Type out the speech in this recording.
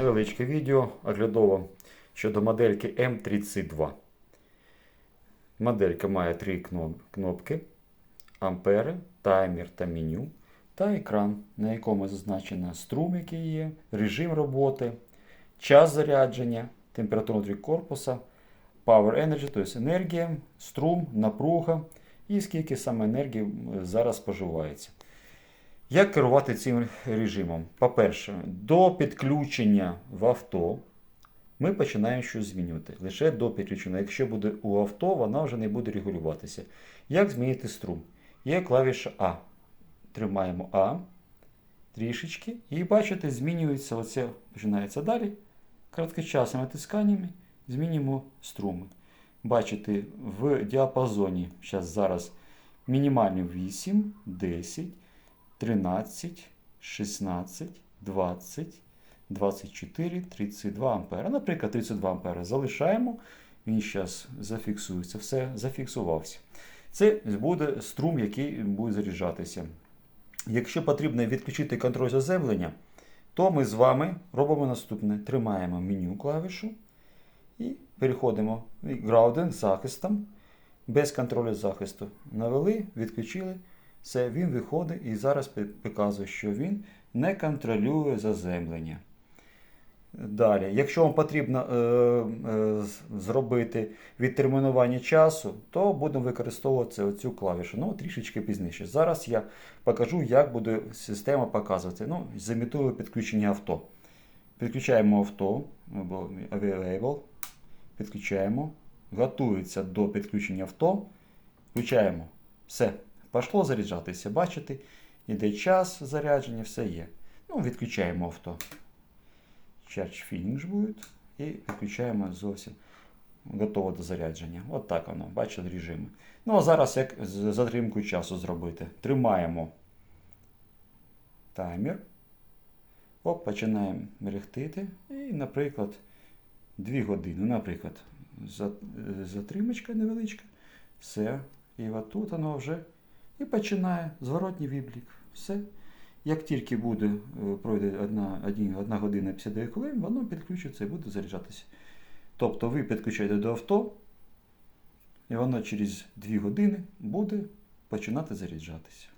невеличке відео оглядово щодо модельки М32. Моделька має три кнопки: ампери, таймер та меню, та екран, на якому зазначено струм, який є, режим роботи, час зарядження, температура внутрі корпуса, Power Energy, тобто енергія, струм, напруга і скільки саме енергії зараз споживається. Як керувати цим режимом? По-перше, до підключення в авто ми починаємо щось змінювати. Лише до підключення. Якщо буде у авто, вона вже не буде регулюватися. Як змінити струм? Є клавіша А. Тримаємо А трішечки. І бачите, змінюється оце, починається далі. Короткочасними натисканнями змінюємо струми. Бачите, в діапазоні зараз, зараз мінімальний 8, 10. 13, 16, 20, 24, 32 ампера. Наприклад, 32 ампера залишаємо. Він зараз зафіксується. Все, зафіксувався. Це буде струм, який буде заряджатися. Якщо потрібно відключити контроль заземлення, то ми з вами робимо наступне: тримаємо меню клавішу і переходимо з захистом. Без контролю захисту. Навели, відключили. Це він виходить і зараз показує, що він не контролює заземлення. Далі, якщо вам потрібно е, е, зробити відтермінування часу, то будемо використовувати оцю клавішу. Ну, трішечки пізніше. Зараз я покажу, як буде система показувати. Ну, замітую підключення авто. Підключаємо авто, або Available. Підключаємо. Готується до підключення авто. Включаємо. Все. Пішло заряджатися. Бачите, іде час зарядження, все є. Ну, відключаємо авто. Charge finish буде. І відключаємо зовсім готово до зарядження. От так воно, бачите, режими. Ну, а зараз як з затримкою часу зробити. Тримаємо таймер. Оп, починаємо мерехтити. І, наприклад, 2 години. Наприклад, за- затримочка невеличка. Все. І от тут воно вже і починає зворотній відлік. Все. Як тільки буде, е, пройде 1, 1 година 59 хвилин, воно підключиться і буде заряджатися. Тобто ви підключаєте до авто, і воно через 2 години буде починати заряджатися.